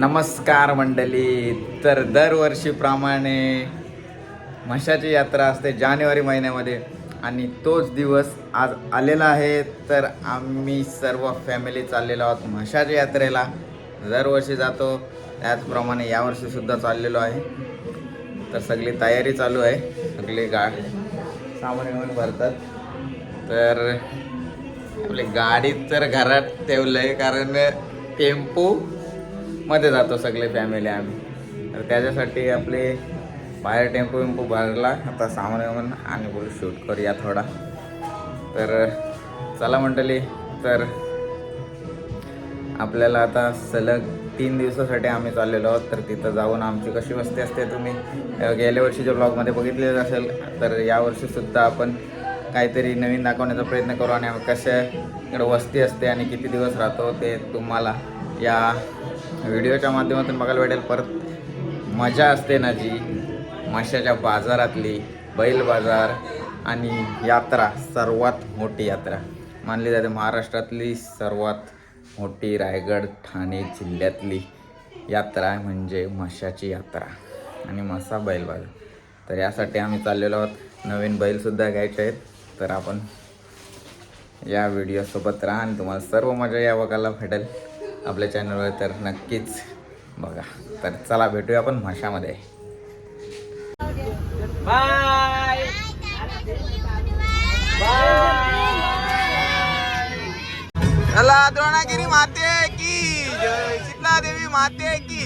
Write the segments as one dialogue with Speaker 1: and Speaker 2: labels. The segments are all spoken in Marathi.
Speaker 1: नमस्कार मंडळी. तर दरवर्षीप्रमाणे म्हशाची यात्रा असते जानेवारी महिन्यामध्ये आणि तोच दिवस आज आलेला आहे. तर आम्ही सर्व फॅमिली चाललेलो आहोत म्हशाच्या यात्रेला. दरवर्षी जातो. त्याचप्रमाणे यावर्षीसुद्धा चाललेलो आहे. तर सगळी तयारी चालू आहे. सगळी गाडी सामान येऊन भरतात. तर आपली गाडी तर घरात ठेवलं आहे कारण टेम्पो मध्ये जातो सगळे फॅमिली आम्ही. तर त्याच्यासाठी आपले बाहेर टेम्पो विम्पो भरला. आता सामान वामान आणि बोलू शूट करूया थोडा. तर चला मंडळी तर आपल्याला आता सलग तीन दिवसासाठी आम्ही चाललेलो आहोत. तर तिथं जाऊन आमची कशी वस्ती असते तुम्ही गेल्या वर्षीच्या ब्लॉगमध्ये बघितलेलं असेल तर यावर्षीसुद्धा आपण काहीतरी नवीन दाखवण्याचा प्रयत्न करू आणि कशा इकडं वस्ती असते आणि किती दिवस राहतो ते तुम्हाला या व्हिडिओच्या माध्यमातून बघायला भेटेल. परत मजा असते ना जी? माशाच्या बाजारातली बैल बाजार आणि यात्रा सर्वात मोठी यात्रा. मानली जाते महाराष्ट्रातली सर्वात मोठी रायगड ठाणे जिल्ह्यातली यात्रा आहे म्हणजे मशाची यात्रा आणि मासा बैल बाजार. तर यासाठी आम्ही चाललेलो आहोत. नवीन बैलसुद्धा घ्यायचे आहेत. तर आपण या व्हिडिओसोबत राहा आणि तुम्हाला सर्व मजा या बघायला भेटेल. आपल्या चॅनलवर तर नक्कीच बघा. तर चला भेटूया आपण म्हशामध्ये
Speaker 2: बाय!
Speaker 1: चला द्रोणागिरी माते की! जय शीतला देवी माते की!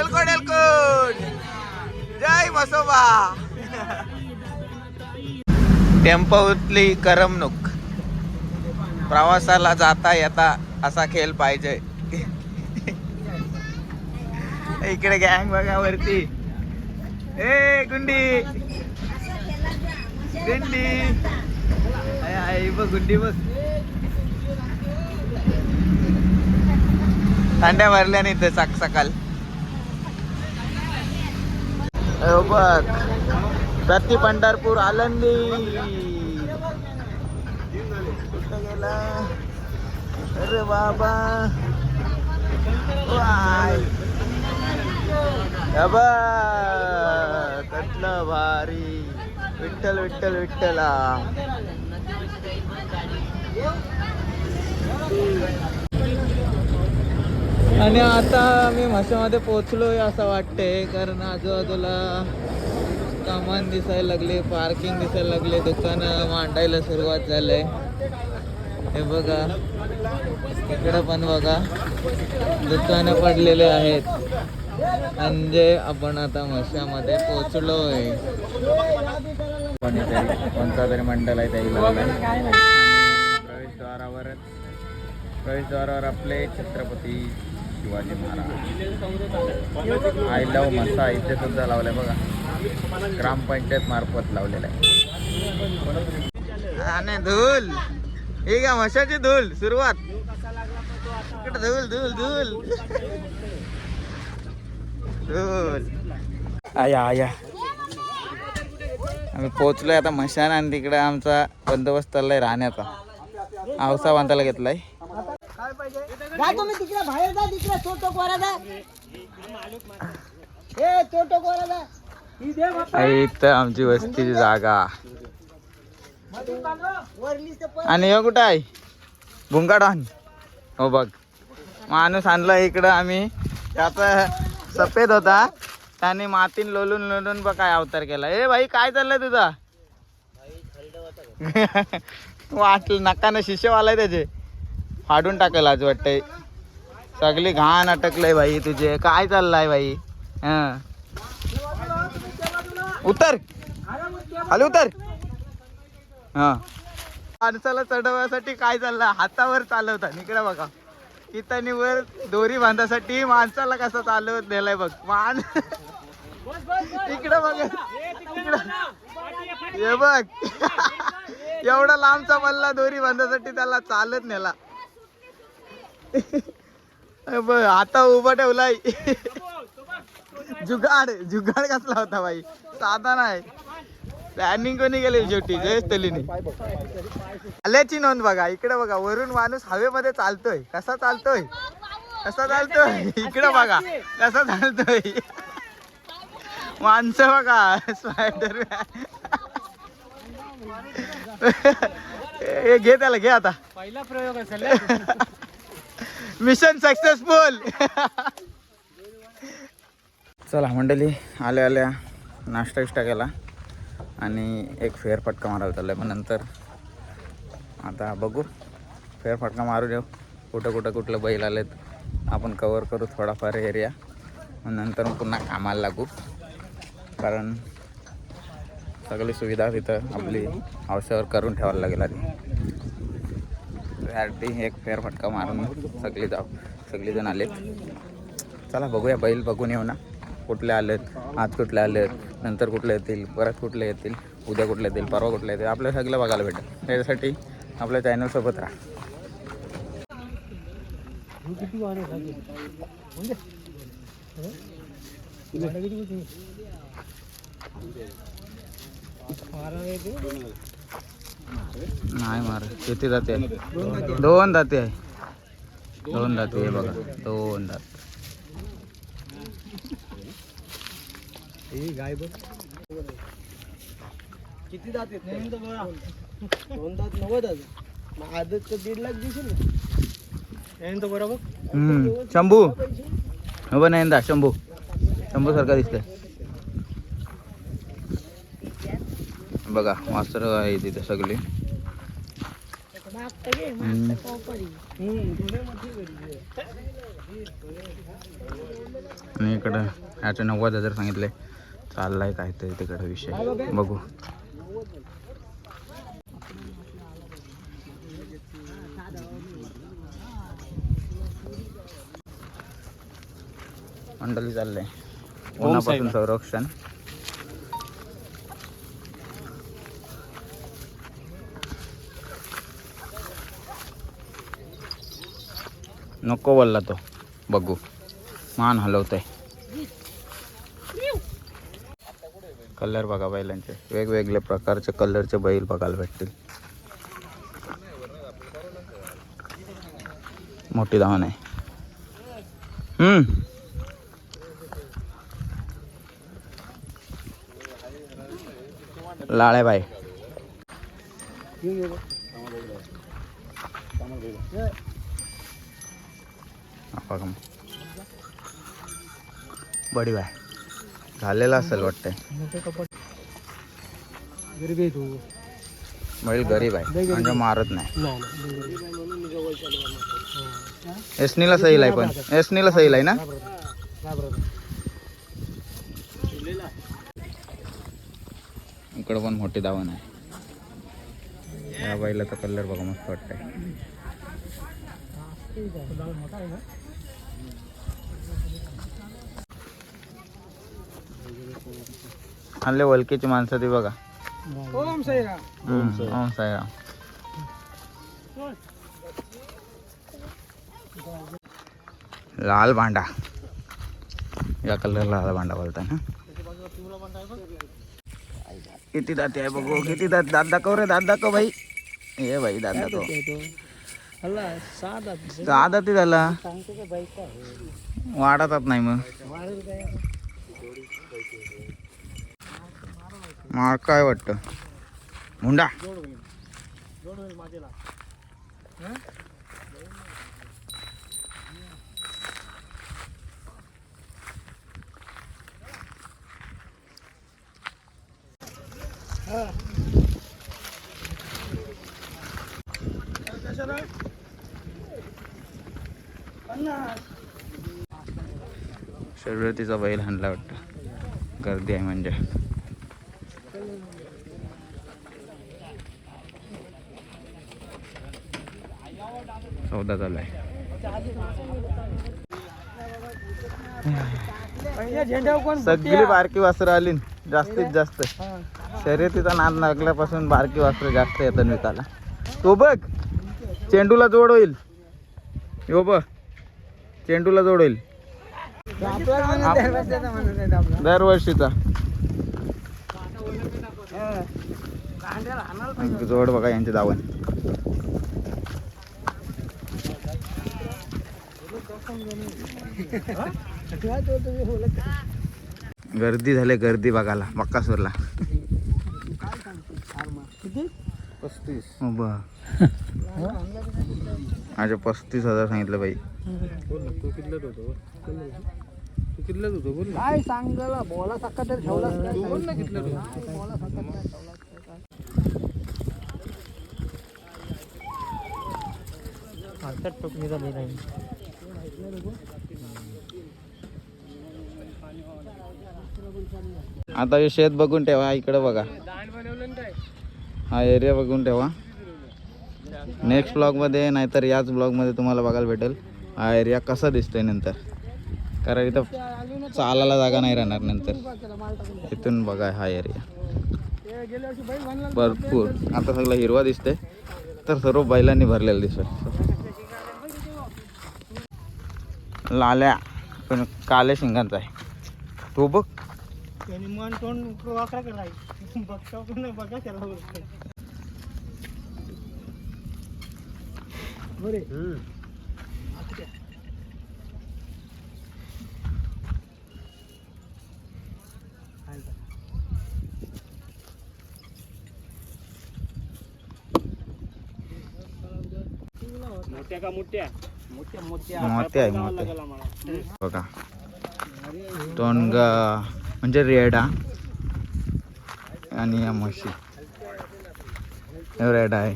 Speaker 1: एलकोट एलकोट जय मसोबा टेम्पोतली करमणूक. प्रवासाला जाता येता असा खेळ पाहिजे. इकडे गँग बघा वरती. ए गुंडी. गुंडी. आई बघ गुंडी बघ. थंड्या भरल्या नाही तर सक सकाल. बघ. प्रति पंढरपूर आलंदी. कुठं अरे बाबा. वाय. अ कसलं भारी. विठ्ठल विठ्ठल विठ्ठला. आणि आता मी म्हशामध्ये पोचलोय असं वाटतंय कारण आजूबाजूला सामान दिसायला लागले पार्किंग दिसायला लागले दुकानं मांडायला सुरुवात झालंय. हे बघा. इकडं पण बघा. दुकानं पडलेले आहेत. म्हणजे आपण आता मशामध्ये पोचलोय. कोणीतरी कोणता तरी मंडल आहे त्याही प्रवेशद्वारावरच प्रवेशद्वारावर प्रवेशद्वारावर आपले छत्रपती शिवाजी महाराज. आय लव मसा इथे सुद्धा लावलंय बघा. ग्रामपंचायत मार्फत लावलेलं आहे. आणि धूल. हे मशाची धूल सुरुवात. इकडे धूल धूल धूल. धूल. आया आया. आम्ही पोहोचलोय आता मशान आणि तिकडे आमचा बंदोबस्त चाललाय राहण्याचा. आवसा बांधायला घेतलाय.
Speaker 2: तिकडे बाहेर जा तिकडे चोटो कोरा जा. कोरा.
Speaker 1: इथं आमची वस्तीची जागा. आणि हे कुठं आहे? भुंगाडॉन. हो बघ. माणूस आणला इकडं आम्ही. त्याचा सफेद होता. त्याने मातीन लोलून लोलून बघ काय अवतार केला. ए भाई काय चाललंय तुझा? वाटलं नकानं शिष्यवालाय त्याचे. फाडून टाकेल आज वाटतंय. सगळी घाण अटकलंय भाई तुझे. काय चाललंय भाई? हा. उतर. खाली उतर. हा. माणसाला चढवण्यासाठी काय चाललं? हातावर चालवतात इकडे बघा. इथं वर दोरी बांधासाठी माणसाला कसं चालवत नेलाय बघ. मान इकडे बघ. इकडं हे बघ. एवढा लांबचा मल्ला दोरी बांधासाठी त्याला चालत नेला. बघ आता उभा ठेवलाय. जुगाड जुगाड कसला होता बाई? साधा नाही. प्लॅनिंग कोणी केली शेवटी? जयेश तलीने. आल्याची नोंद बघा. इकडे बघा वरून माणूस हवेमध्ये चालतोय. कसा चालतोय? कसा चालतोय? इकडं बघा. कसा चालतोय? माणसं बघा. स्पायडर हे घे त्याला घे आता.
Speaker 2: पहिला प्रयोग असेल
Speaker 1: मिशन सक्सेसफुल चला मंडळी आल्या आल्या नाश्ता इष्टा केला. आणि एक फेरफटका मारायला आहे पण नंतर आता बघू. फेरफटका मारू देऊ. कुठं कुठं कुठलं बैल आलेत आपण कवर करू थोडाफार एरिया मग नंतर मग पुन्हा कामाला लागू. कारण सगळी सुविधा तिथं आपली हौशावर करून ठेवायला लागेल आधी. त्यासाठी एक फेरफटका मारून सगळी जाऊ सगळीजण आलेत. चला बघूया. बैल बघून येऊ ना. कुठले आलेत आज कुठले आलेत? नंतर कुठले येतील परत कुठले येतील उद्या कुठले येतील परवा कुठले येतील आपल्या सगळं बघायला भेटेल. त्याच्यासाठी आपल्या चॅनलसोबत राहा. नाही मार किती जाते दोन जाते आहे. दोन जाते आहे बघा दोन दात
Speaker 2: गाय बघ किती दात येत दोन दात नव्वद आदत तर दीड लाख दिसेल ना. बरोबर
Speaker 1: हम्म, शंभू. हो नाही शंभू. शंभू सारखा दिसतंय. बघा मास्तर आहे तिथे सगळी. इकडं ह्याचे नव्वद हजार सांगितले. चाललाय काहीतरी तिकडं विषय. बघू. मंडळी चाललंय. उन्हापासून संरक्षण. नको बोलला तो. बघू. मान हलवतोय. कलर बघा बैलांचे. वेगवेगळ्या प्रकारचे कलरचे बैल बघायला भेटतील. मोठी धावण आहे. लाळे बाई. मग. बडी बाय. झालेला असेल वाटतंय. बैल गरीब आहे. म्हणजे मारत नाही. एसनीला सही आहे पण. एसनीला सही आहे ना? इकडं पण मोठी दावण आहे. या बैलाचा कलर बघा मस्त वाटतंय. आणले वलकीची माणसं ती बघा.
Speaker 2: ओम साईराम.
Speaker 1: ओम साईराम. लाल भांडा. या कलरला लाल भांडा बोलताय ना? किती दाते आहे बघू किती दात दात दाखव रे दात दाखव भाई हे भाई दात दाखव. सहा दाती झाला. वाढतच नाही मग.
Speaker 2: वाढेल काय
Speaker 1: मार काय वाटतं? मुंडा. शर्यतीचा बैल हाणला वाटतं. गर्दी आहे म्हणजे. चौदा चालू आहे. सगळी बारकी वासरं आली जास्तीत जास्त. शर्यतीचा नाद लागल्यापासून बारकी वासरं जास्त येतात विकायला तो बघ चेंडूला जोड होईल. यो बघ चेंडूला जोड होईल
Speaker 2: आपला म्हणून दरवाजाचा म्हणून आहे आपला.
Speaker 1: दरवर्षीचा
Speaker 2: हा.
Speaker 1: जोड बघा यांचे दावण? गर्दी झाली गर्दी बघायला मक्कासूरला पस्तीस. माझे पस्तीस हजार सांगितलं बाई.
Speaker 2: तू कितल्यात होतो? तू बोल काय सांगायला? बोला सक्का तर ठेवलास काय बोल ना कितल्यात होतो? बोला सक्का तर ठेवलास काय टोक निघाली नाही.
Speaker 1: आता हे शेत बघून ठेवा इकडे बघा. हा एरिया बघून ठेवा. नेक्स्ट ब्लॉगमध्ये नाहीतर याच ब्लॉगमध्ये तुम्हाला बघायला भेटेल. हा एरिया कसा दिसतोय नंतर. कारण इथं चालायला जागा नाही राहणार नंतर. इथून बघा हा एरिया भरपूर. आता सगळं हिरवा दिसतंय. तर सर्व बैलांनी भरलेलं दिसतोय. लाल्या पण काले शिंगांचा आहे. तो बघ.
Speaker 2: त्यांनी मन तोंड वाकडा केला बघता पण बघा त्याला बरे आता काय? खायला टाक. मोठ्या का मोठ्या? मोठ्या मोठ्या.
Speaker 1: मोठे आहे बघा. तोंडगा म्हणजे रेडा आणि या म्हशी. रेडा आहे.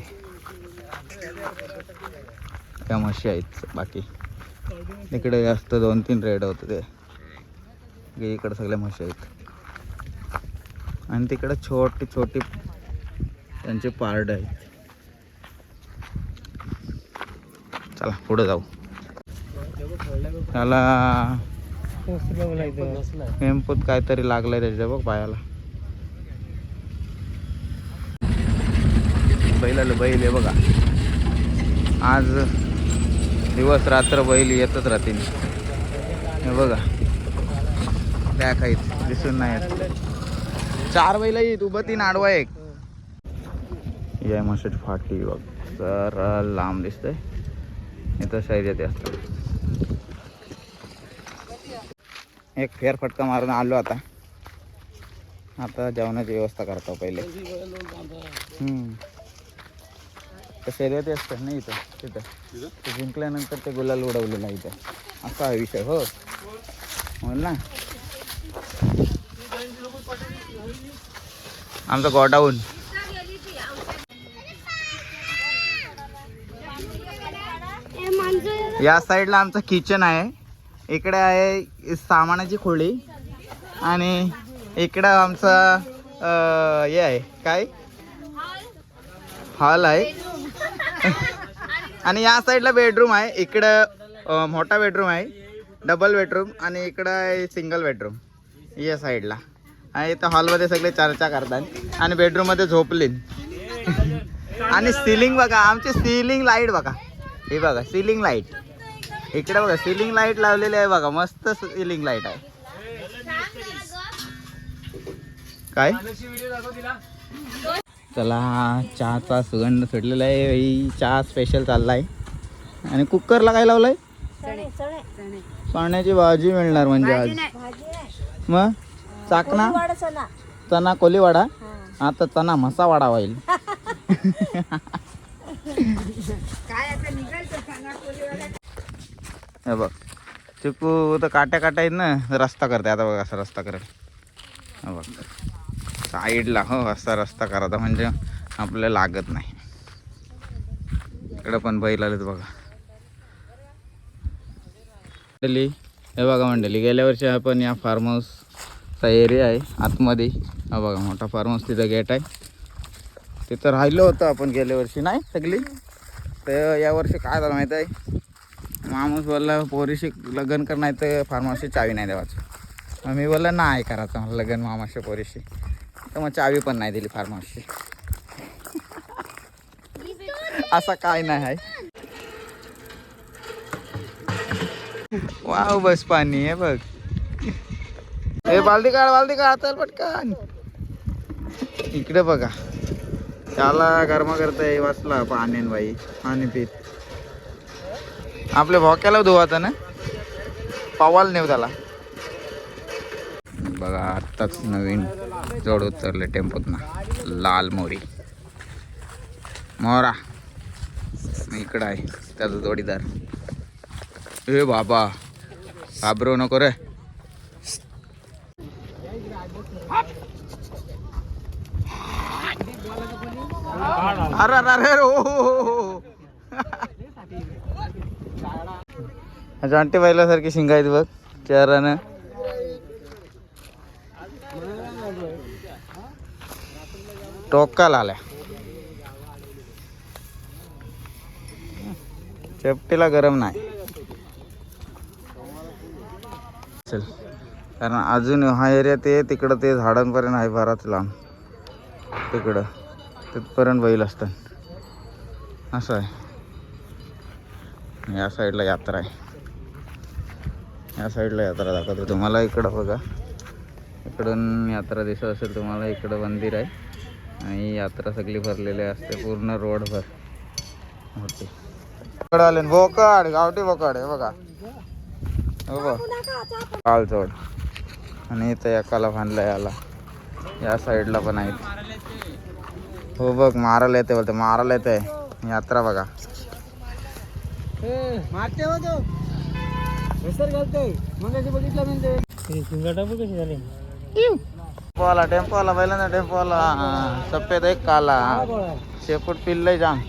Speaker 1: त्या म्हशी आहेत बाकी. इकडे जास्त दोन तीन रेड होते ते. हे इकडे सगळ्या म्हशी आहेत. आणि तिकडे छोटी छोटी त्यांचे पार्ड आहेत. चला पुढे जाऊ. त्याला हेमपूत काहीतरी लागलंय त्याच्या बघ पायाला बैलाला बैल आहे बघा. आज दिवस रात्र बैल येतच राहतील हे बघा. त्या काहीच दिसून नाही येत. चार बैल येत उभं तीन आडवा एक. या आहे मशाची फाटी बघ. जरा लांब दिसतंय. इथं शर्यती असतात एक फेर फटका मारून आलो आता. आता जेवणाची व्यवस्था करतो पहिले. हम्म. तर शर्यती असतात ना इथं तिथं. ते जिंकल्यानंतर ते गुलाल उडवलेला इथं. असा हा विषय हो. म्हणून ना? आमचा गोडाऊन. या साईडला आमचं किचन आहे. इकडे आहे सामानाची खोली. आणि इकडं आमचं हे आहे. काय? हॉल आहे. आणि या साईडला बेडरूम आहे. इकडं मोठा बेडरूम आहे. Double bedroom. आणि इकडं आहे सिंगल बेडरूम. या साईडला. आणि इथं हॉलमध्ये सगळे चर्चा करतात. आणि बेडरूममध्ये झोपलीन. आणि सिलिंग बघा. आमची सिलिंग लाइट बघा. हे बघा सिलिंग लाइट इकडे बघा सिलिंग लाइट लावलेली आहे बघा मस्त सिलिंग लाइट आहे. काय? चला चहाचा सुगंध सुटलेला आहे. ही चहा स्पेशल चाललाय. आणि कुकरला काय लावलंय? चण्याची भाजी मिळणार म्हणजे आज. मग चाकणा? चना कोलीवाडा? आता चना मसावाडा होईल हे बघ चिकू तर काट्या काट्या आहेत ना रस्ता करते. आता बघ असा रस्ता करेल. बघ साईडला हो असा रस्ता करायचा म्हणजे आपल्याला लागत नाही. इकडं पण बैल आलेत बघा. मंडळी हे बघा मंडळी गेल्या वर्षी आपण या फार्म हाऊसचा एरिया आहे आतमध्ये. हा बघा मोठा फार्म हाऊस तिथं गेट आहे. तिथं राहिलो होतं आपण गेल्या वर्षी नाही सगळी? तर या वर्षी काय झालं माहीत आहे? माणूस बोलला पोरीशी लग्न कर नाही तर फार्माशी चावी नाही देवाचं. मग मी बोललं नाही करायचं मला लग्न मामाशी पोरीशी. तर मग चावी पण नाही दिली फार्माशी असा काय नाही आहे. वाव बस पाणी आहे बघ. हे बालदी काढ बालदी काढ चल पटकन. इकडे बघा. त्याला गरमा येई वाचला पाण्यान बाई पाणी पीत. आपल्या भोक्याला धुवाचा ना? पवाल नेऊ त्याला. बघा आत्ताच नवीन जोड उतरले टेम्पोत ना लाल मोरी. मोरा. इकडं आहे त्याचा जोडीदार. ए बाबा घाबरू नको रे. अरे अरे अरे हो, हो, हो, ओ जाणते बैलासारखी शिंगायत बघ चेहरानं टोकाला आल्या. चेपटीला गरम नाही. चल. कारण अजून हा एरिया ते तिकडं ते झाडांपर्यंत आहे बराच लांब. तिकडं. तिथपर्यंत बैल असतात असं आहे. या साईडला यात्रा आहे. या साईडला यात्रा दाखवतो तुम्हाला इकडं बघा. इकडून यात्रा दिसत असेल तुम्हाला इकडं मंदिर आहे. आणि यात्रा सगळी भरलेली असते पूर्ण रोडभर होते इकडं आले बोकाड गावठी बोकाड आहे बघा. हो बघ. काल आणि इथं एकाला बांधलाय याला. या साईडला पण आहेत. हो बघ मारायला येते बोलते मारायला येते यात्रा बघा.
Speaker 2: कशी झाली?
Speaker 1: टेम्पो आला टेम्पो आला पहिल्यांदा टेम्पो आला सफेद एक काला शेपूट पिल्लय जाम.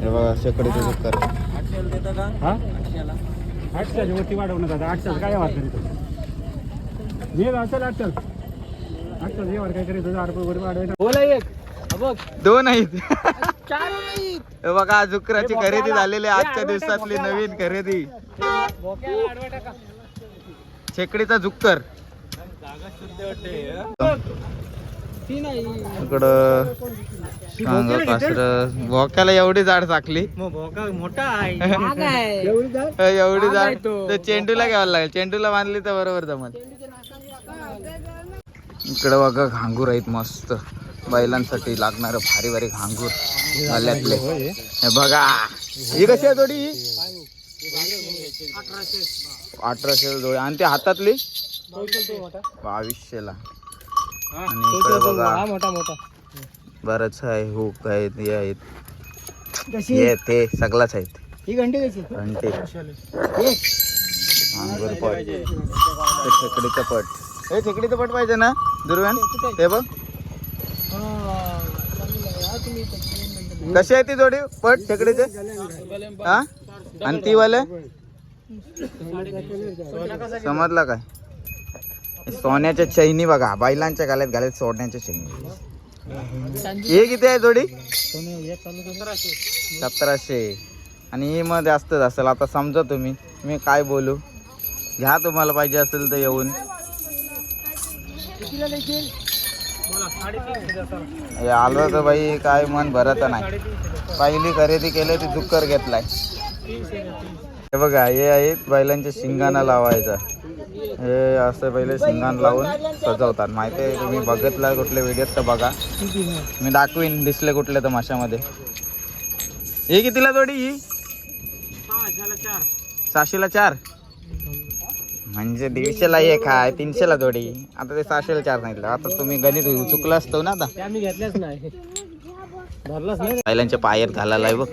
Speaker 1: हे बघा शेकडीचे चक्कर.
Speaker 2: आठशे वरती आठशे काय वाटतं असेल आठशे
Speaker 1: दोन आहेत. हे बघा जुकराची खरेदी झालेली आहे. आजच्या दिवसातली नवीन खरेदी. शेकडीचा जुक्कर. इकडं भोक्याला एवढी जाड चाकली.
Speaker 2: मग भोका मोठा आहे. एवढी जाड.
Speaker 1: तर चेंडूला घ्यावं लागेल. चेंडूला बांधली तर बरोबर जमल. इकडं बघा घांगूर आहेत मस्त. बैलांसाठी लागणार भारी भारी घांगूर गल्यातले हे बघा. ही कशी आहे थोडी अठराशे जोडी. आणि ती हातातली? बावीसशेला. आणि इकडे बघा.
Speaker 2: मोठा मोठा.
Speaker 1: बरंच आहे हुक आहेत हे आहेत. हे ते सगळाच आहेत.
Speaker 2: ही घंटी कशी?
Speaker 1: घंटे. पट. ते खेकडीचं पट. हे खेकडीचं पट पाहिजे ना? दुर्व्यान ते बघ. कशी आहे ती जोडी? पट खेकडीचे हा? आणि ती वाले? समजला काय? सोन्याच्या चैनी बघा. बैलांच्या गाल्यात घालत सोन्याच्या चैनी. हे किती आहे जोडी? सतराशे. आणि ही मध्ये जास्तच असेल. आता समजा तुम्ही. मी काय बोलू? घ्या तुम्हाला पाहिजे असेल तर येऊन. हे आलो तर बाई काय मन भरत नाही. पहिली खरेदी केली ती दुक्कर घेतलाय. हे बघा हे आहेत बैलांच्या शिंगाना लावायचं. हे असं पहिले शिंगाण लावून सजवतात. माहिती आहे तुम्ही बघितलं कुठल्या व्हिडिओत तर बघा. मी दाखवीन दिसले कुठले तर माशामध्ये. हे कितीला जोडी ही? सहाशेला चार? म्हणजे दीडशेला एक आहे तीनशेला जोडी. आता ते सहाशेला चार सांगितलं. आता तुम्ही गणित चुकलं असतो ना आता.
Speaker 2: आम्ही घेतल्याच नाही. धरलाच नाही.
Speaker 1: बैलांच्या पायात घालायला आहे बघ.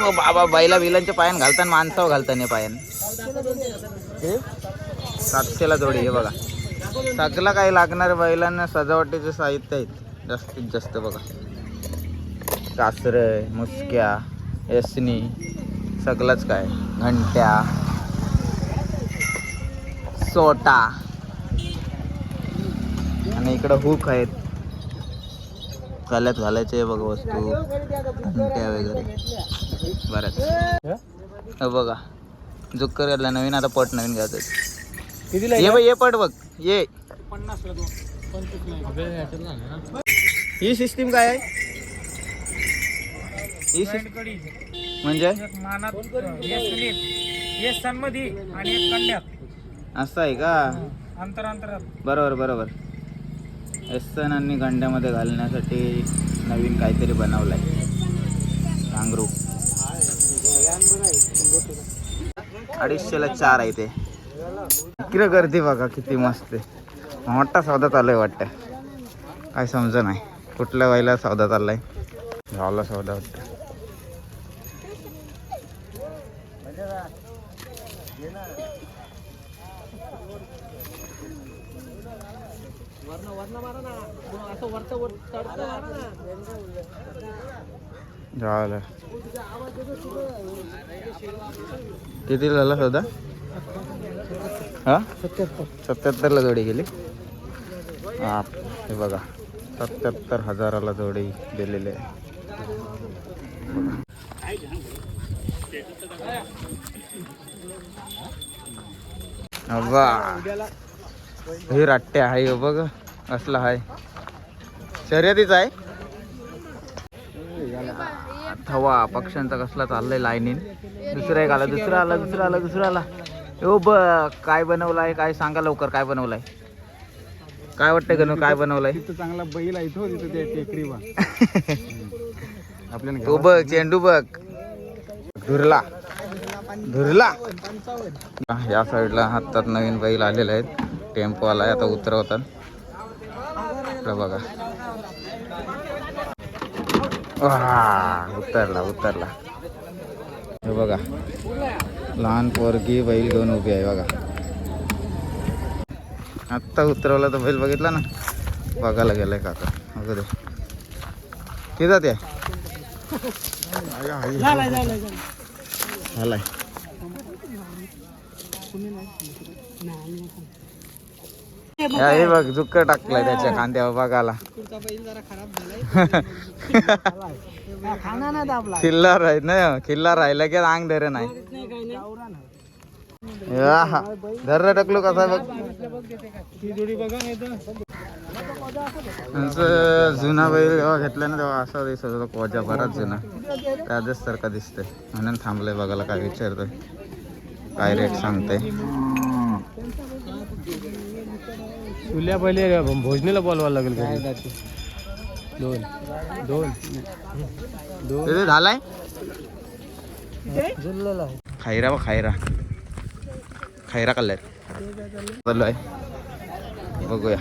Speaker 1: ओ बाबा बैला बिलांच्या पायान घालताना माणसावर घालताना पायान. सातशेला जोडी हे बघा. सगळं काही लागणार बैलांना सजावटीचे साहित्य आहेत. जास्तीत जास्त बघा. कासर मुसक्या यसनी सगळंच काय. घंट्या. सोटा. आणि इकडं हुक आहेत. गल्यात घालायचे बघा वस्तू. घंट्या वगैरे. बऱ्याच हे बघा. जुक्कर घातला नवीन आता पट नवीन घ्यायचं ये बाई ये पट बघ. ये. ही सिस्टीम काय आहे? ही सिस्टीम म्हणजे?
Speaker 2: मानात एक सन्मधी आणि एक कंड्यात
Speaker 1: असं आहे का?
Speaker 2: अंतर अंतरात
Speaker 1: बरोबर बरोबर. एसन आणि गंड्यामध्ये घालण्यासाठी नवीन काहीतरी बनवलंय. आहे नांगरू अडीचशेला चार आहे ते. इकडे गर्दी बघा किती मस्त आहे. मोठा सौदा चालू आहे वाटतं. काय समज नाही. कुठल्या वेळेला सौदा चाललाय? झाला सौदा वाटतं. झालं. किती झाला सौदा? हा? सत्याहत्तरला जोडी गेली. हा हे बघा. सत्याहत्तर हजाराला जोडी दिलेली आहे. अव्वा. हे राट्टे आहे बघ. असला आहे. शर्यतीच आहे. थवा पक्ष्यांचा कसला चाललाय लाईनीन दुसरा एक आला दुसरा आला दुसरा आला दुसरा आला. हो ब काय बनवलाय काय सांगा लवकर काय बनवलाय? काय वाटतंय गणू काय बनवलाय?
Speaker 2: तिथं चांगला बैल आहे तो तिथं ते टेकडी बा आपल्याला
Speaker 1: तो बघ चेंडू बघ. धुरला. धुरला. या साईडला हातात नवीन बैल आलेले आहेत. टेम्पो आलाय आता उतरवतात. बघा. उतरला उतरला. हे बघा लहान पोरगी बैल घेऊन उभी आहे बघा. आत्ता उतरवला तर बैल बघितला ना? बघायला गेलाय काका अगोदर किती जाते झालाय. हे बघ. जुक्क टाकलाय त्याच्या कांद्यावर बघायला. खिल्ला राहील ना खिल्ला राहिला की अंग धरे नाही. धर टाकलो कसा बघ. जुना बैल जेव्हा घेतला ना तेव्हा असा दिसत होता कोजा बराच जुना. त्याच सारखा दिसतोय. म्हणून थांबलंय बघायला काय विचारतोय. काय रेट सांगतोय.
Speaker 2: तुल्या पहिले भोजनीला बोलवायला लागेल का दोन. दोन. दोन.
Speaker 1: झालाय? खायरा खायरा. खायरा कलर चालू आहे बघूया.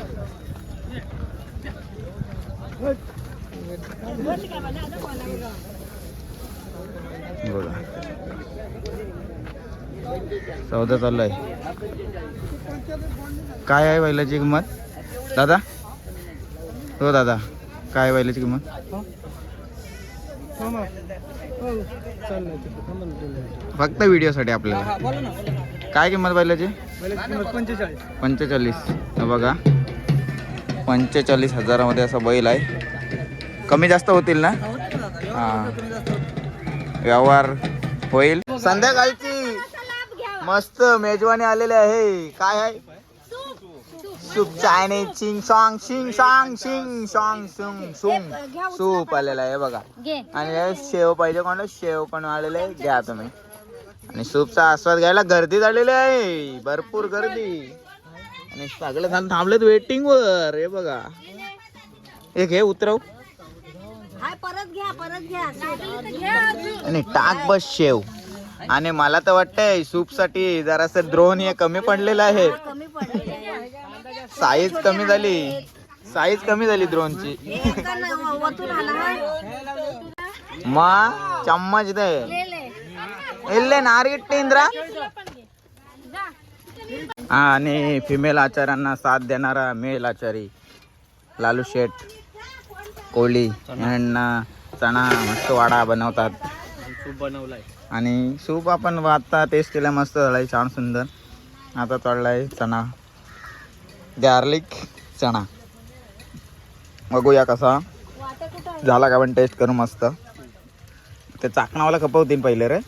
Speaker 1: बघा. चौदा चालू आहे. काय आहे बैलाची किंमत? दादा? हो दादा. काय बैलाची किंमत? फक्त व्हिडिओसाठी आपल्याला. काय किंमत बैलाची?
Speaker 2: पंचेचाळीस.
Speaker 1: पंचेचाळीस बघा. पंचेचाळीस हजारामध्ये असा बैल आहे. कमी जास्त होतील ना? हां. व्यवहार होईल. संध्याकाळची मस्त मेजवानी आलेली आहे. काय आहे? सूप चायनीज चिंग सॉंग शिंग सॉंग शिंग सॉंग सुंग. सुंग सूप आलेला आहे बघा. आणि शेव पाहिजे कोणाला? शेव पण आलेले घ्या तुम्ही. आणि सूपचा आस्वाद घ्यायला गर्दी झालेली आहे. भरपूर गर्दी. आणि सगळे जण थांबलेत वेटिंग वर. हे बघा. हे घे उतरव.
Speaker 3: हाय परत घ्या परत घ्या घ्या.
Speaker 1: आणि टाक बस शेव. आणि मला तर वाटतंय सूपसाठी जरासं द्रोण हे कमी पडलेलं आहे.
Speaker 3: कमी
Speaker 1: साईज कमी झाली. साईज कमी झाली द्रोणची.
Speaker 3: वतून आला
Speaker 1: मा चम्मच दे इल्ले नारिट्टी इंद्रा? हा आणि फिमेल आचार्यांना साथ देणारा मेल आचारी लालू शेठ कोहली यांना चणा मस्त वाडा बनवतात.
Speaker 2: सूप बनवलाय.
Speaker 1: आणि सूप आपण आता टेस्ट केला मस्त झाला आहे छान सुंदर. आता चढला आहे चणा गार्लिक चणा. बघूया कसा. झाला का पण टेस्ट करू मस्त. ते चाकणावाला खपवतील पहिले रे.